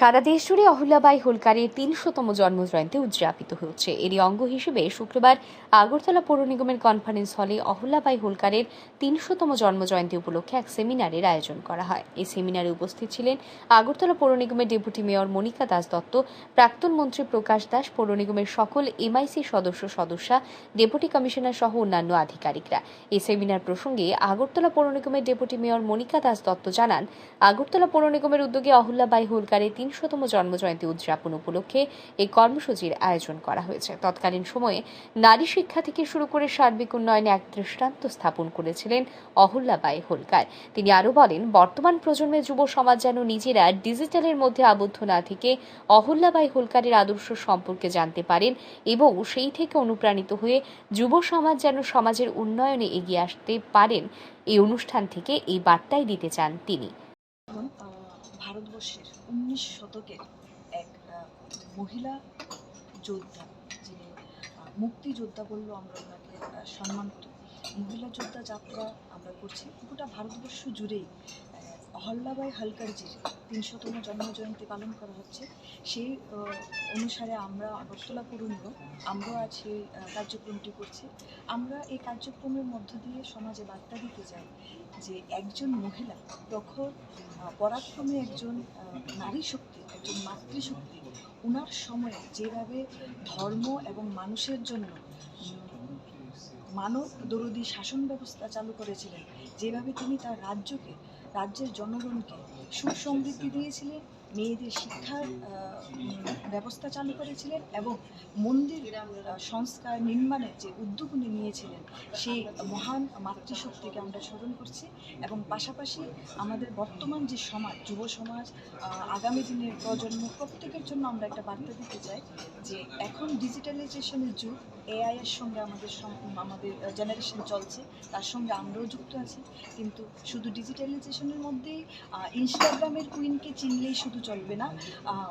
সারা দেশ জুড়ে অহল্যাবাই হোলকারের তিনশোতম জন্মজয়ন্তী উদযাপিত হচ্ছে। এরই অঙ্গ হিসেবে শুক্রবার আগরতলা পৌর নিগমের কনফারেন্স হলে অহল্যাবাই হোলকারের তিনশোতম জন্মজয়ন্তী উপলক্ষে এক সেমিনারের আয়োজন করা হয়। এই সেমিনারে উপস্থিত ছিলেন আগরতলা পৌর নিগমের ডেপুটি মেয়র মনিকা দাস দত্ত, প্রাক্তন মন্ত্রী প্রকাশ দাস, পৌর নিগমের সকল এমআইসি সদস্য সদস্যা, ডেপুটি কমিশনার সহ অন্যান্য আধিকারিকরা। এই সেমিনার প্রসঙ্গে আগরতলা পৌর নিগমের ডেপুটি মেয়র মনিকা দাস দত্ত জানান, আগরতলা পৌর নিগমের উদ্যোগে অহল্যাবাই হোলকারের তিনশোতম জন্মজয়ন্তী উদযাপন উপলক্ষে এই কর্মসূচির আয়োজন করা হয়েছে। তৎকালীন সময়ে নারী শিক্ষা থেকে শুরু করে সার্বিক উন্নয়নে এক দৃষ্টান্ত স্থাপন করেছিলেন অহল্যাবাই হোলকার। তিনি আরও বলেন, বর্তমান প্রজন্মের যুব সমাজ যেন নিজেরা ডিজিটালের মধ্যে আবদ্ধ না থেকে অহল্যাবাই হোলকারের আদর্শ সম্পর্কে জানতে পারেন এবং সেই থেকে অনুপ্রাণিত হয়ে যুব সমাজ যেন সমাজের উন্নয়নে এগিয়ে আসতে পারেন। এই অনুষ্ঠান থেকে এই বার্তাই দিতে চান তিনি। ভারতবর্ষের উনিশ শতকের এক মহিলা যোদ্ধা, যিনি মুক্তিযোদ্ধা বললেও আমরা ওনাকে সম্মান করি। মহিলা যোদ্ধা যাত্রা আমরা করছি গোটা ভারতবর্ষ জুড়েই আহ, অহল্যাবাই হালকারজির তিনশোতম জন্মজয়ন্তী পালন করা হচ্ছে। সেই অনুসারে আমরা আগরতলা পৌর নিগম আমরাও আজ সেই কার্যক্রমটি করছি। আমরা এই কার্যক্রমের মধ্য দিয়ে সমাজে বার্তা দিতে চাই যে একজন মহিলা প্রখর পরাক্রমী একজন নারী শক্তি একজন মাতৃশক্তি ওনার সময়ে যেভাবে ধর্ম এবং মানুষের জন্য মানব দরদি শাসন ব্যবস্থা চালু করেছিলেন যেভাবে তিনি তার রাজ্যকে রাজ্যের জনগণকে সুখ সমৃদ্ধি দিয়েছিলেন মেয়েদের শিক্ষার ব্যবস্থা চালু করেছিলেন এবং মন্দির সংস্কার নির্মাণের যে উদ্যোগ উনি নিয়েছিলেন, সেই মহান মাতৃশক্তিকে আমরা স্মরণ করছি এবং পাশাপাশি আমাদের বর্তমান যে সমাজ, যুব সমাজ আগামী দিনের প্রজন্ম, প্রত্যেকের জন্য আমরা একটা বার্তা দিতে চাই যে এখন ডিজিটালাইজেশনের যুগ এআই এর সঙ্গে আমাদের আমাদের জেনারেশন চলছে, তার সঙ্গে আমরাও যুক্ত আছি, কিন্তু শুধু ডিজিটালাইজেশনের মধ্যেই আহ, ইনস্টাগ্রামের কুইনকে চিনলেই শুধু চলবে না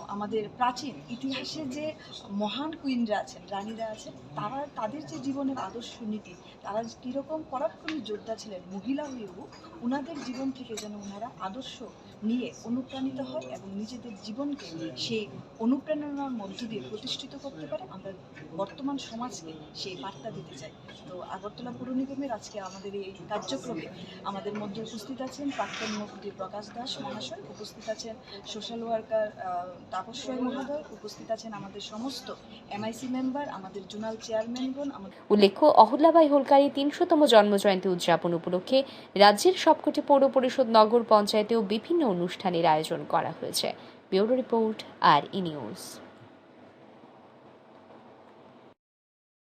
আমাদের প্রাচীন ইতিহাসে যে মহান কুইনরা আছেন রানীরা আছেন তারা তাদের যে জীবনের আদর্শ নীতি তারা কীরকম পরাক্রমী যোদ্ধা ছিলেন মহিলা হয়েও ওনাদের জীবন থেকে যেন ওনারা আদর্শ নিয়ে অনুপ্রাণিত হয় এবং নিজেদের জীবনকে সেই অনুপ্রেরণার মধ্য দিয়ে প্রতিষ্ঠিত করতে পারে আমরা বর্তমান সমাজকে সেই বার্তা দিতে চাই। তো আগরতলা পৌর আজকে আমাদের এই কার্যক্রমে আমাদের মধ্যে উপস্থিত আছেন মন্ত্রী প্রকাশ দাস মহাশয় উপস্থিত আছেন সোশ্যাল ওয়ার্কার তাপস রায় মহোদয় উপস্থিত আছেন আমাদের সমস্ত এমআইসি মেম্বার আমাদের জোনাল চেয়ারম্যানগণ উল্লেখ্য, অহল্যাবাই হোলকারী তিনশোতম জন্মজয়ন্তী উদযাপন উপলক্ষে রাজ্যের সবকটি পৌর পরিষদ, নগর পঞ্চায়েতেও বিভিন্ন অনুষ্ঠানের আয়োজন করা হয়েছে। ব্যুরো রিপোর্ট, আর ই নিউজ।